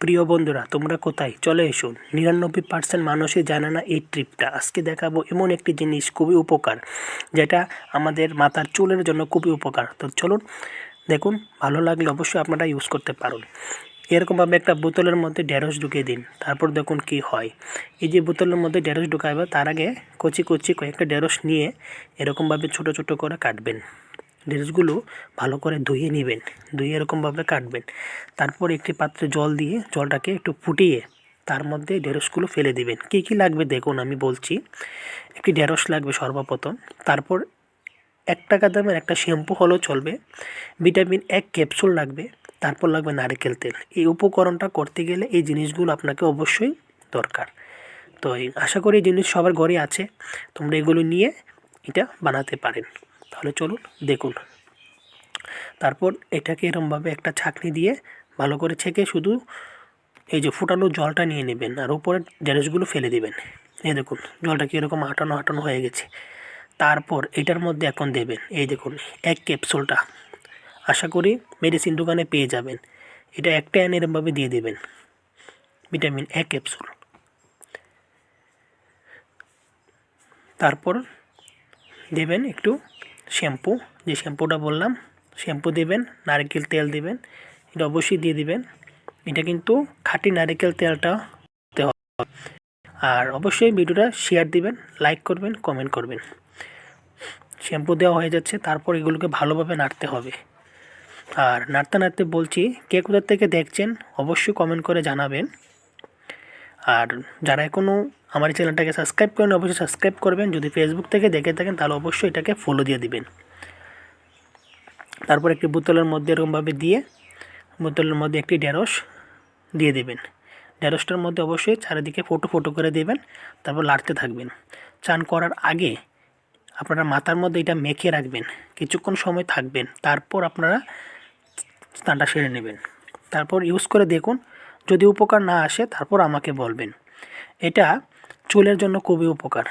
প্রিয় বন্ধুরা, তোমরা কোথায়? চলে এসো। নিরানব্বই পার্সেন্ট মানুষই জানে না এই ট্রিপটা। আজকে দেখাবো এমন একটি জিনিস খুবই উপকার, যেটা আমাদের মাথার চুলের জন্য খুবই উপকার। তো চলুন, দেখুন, ভালো লাগলে অবশ্যই আপনারা ইউজ করতে পারুন। এরকমভাবে একটা বোতলের মধ্যে ঢেঁড়স ঢুকিয়ে দিন। তারপর দেখুন কি হয়। এই যে বোতলের মধ্যে ঢেঁড়স ঢুকাবে, তার আগে কচি কচি কয়েকটা ঢেঁড়স নিয়ে এরকমভাবে ছোট ছোট করে কাটবেন। ঢেঁড়সগুলো ভালো করে ধুয়ে নেবেন, ধুয়ে এরকমভাবে কাটবেন। তারপর একটি পাত্রে জল দিয়ে জলটাকে একটু ফুটিয়ে তার মধ্যে ঢেঁড়সগুলো ফেলে দিবেন। কী কী লাগবে দেখুন আমি বলছি। একটি ঢেঁড়স লাগবে সর্বপ্রথম। তারপর এক টাকা দামের একটা শ্যাম্পু হলেও চলবে। ভিটামিন এক ক্যাপসুল লাগবে। তারপর লাগবে নারকেল তেল। এই উপকরণটা করতে গেলে এই জিনিসগুলো আপনাকে অবশ্যই দরকার। তো আশা করি এই জিনিস সবার ঘরে আছে। তোমরা এগুলো নিয়ে এটা বানাতে পারেন। তাহলে চলুন দেখুন। তারপর এটাকে এরমভাবে একটা ছাঁকনি দিয়ে ভালো করে ছেঁকে শুধু এই যে ফুটানো জলটা নিয়ে নেবেন আর উপরে ঢেঁড়সগুলো ফেলে দেবেন। এই দেখুন, জলটা কীরকম আটানো আটানো হয়ে গেছে। তারপর এটার মধ্যে এখন দেবেন, এই দেখুন, এক ক্যাপসুলটা। আশা করি মেডিসিন দোকানে পেয়ে যাবেন। এটা একটা অ্যান এরমভাবে দিয়ে দেবেন, ভিটামিন এক ক্যাপসুল। তারপর দেবেন একটু শ্যাম্পু, যে শ্যাম্পুটা বললাম, শ্যাম্পু দেবেন, নারকেল তেল দেবেন, এটা অবশ্যই দিয়ে দিবেন। এটা কিন্তু খাঁটি নারকেল তেলটা হবে। আর অবশ্যই ভিডিওটা শেয়ার দিবেন লাইক করবেন কমেন্ট করবেন। শ্যাম্পু দেওয়া হয়ে যাচ্ছে, তারপর এগুলোকে ভালোভাবে নাড়তে হবে। আর নাড়তে নাড়তে বলছি, কে কোথার থেকে দেখছেন, অবশ্যই কমেন্ট করে জানাবেন। আর যারা এখনও আমার এই চ্যানেলটাকে সাবস্ক্রাইব করেন অবশ্যই সাবস্ক্রাইব করবেন। যদি ফেসবুক থেকে দেখে থাকেন, তাহলে অবশ্যই এটাকে ফলো দিয়ে দিবেন। তারপর একটি বোতলের মধ্যে এরকমভাবে দিয়ে, বোতলের মধ্যে একটি ঢেঁড়স দিয়ে দেবেন। ঢেঁড়সটার মধ্যে অবশ্যই চারিদিকে ফোটো ফোটো করে দেবেন, তারপর লাড়তে থাকবেন। চান করার আগে আপনারা মাথার মধ্যে এটা মেখে রাখবেন। কিছুক্ষণ সময় থাকবেন, তারপর আপনারা স্নানটা সেরে নেবেন। তারপর ইউজ করে দেখুন যদি উপকার না আসে, তারপর আমাকে বলবেন। এটা চুলের জন্য খুবই উপকার।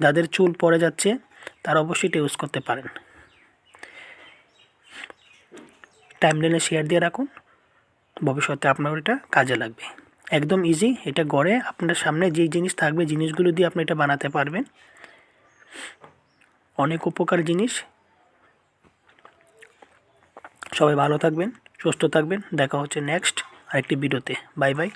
যাদের চুল পড়ে যাচ্ছে, তারা অবশ্যই এটা ইউজ করতে পারেন। টাইমলাইনে শেয়ার দিয়ে রাখুন। ভবিষ্যতে আপনার এটা কাজে লাগবে। একদম ইজি এটা গড়ে আপনার সামনে যেই জিনিস থাকবে, জিনিসগুলো দিয়ে আপনি এটা বানাতে পারবেন। অনেক উপকার জিনিস। সবাই ভালো থাকবেন, সুস্থ থাকবেন। দেখা হচ্ছে নেক্সট আরেকটি ভিডিওতে। Bye bye.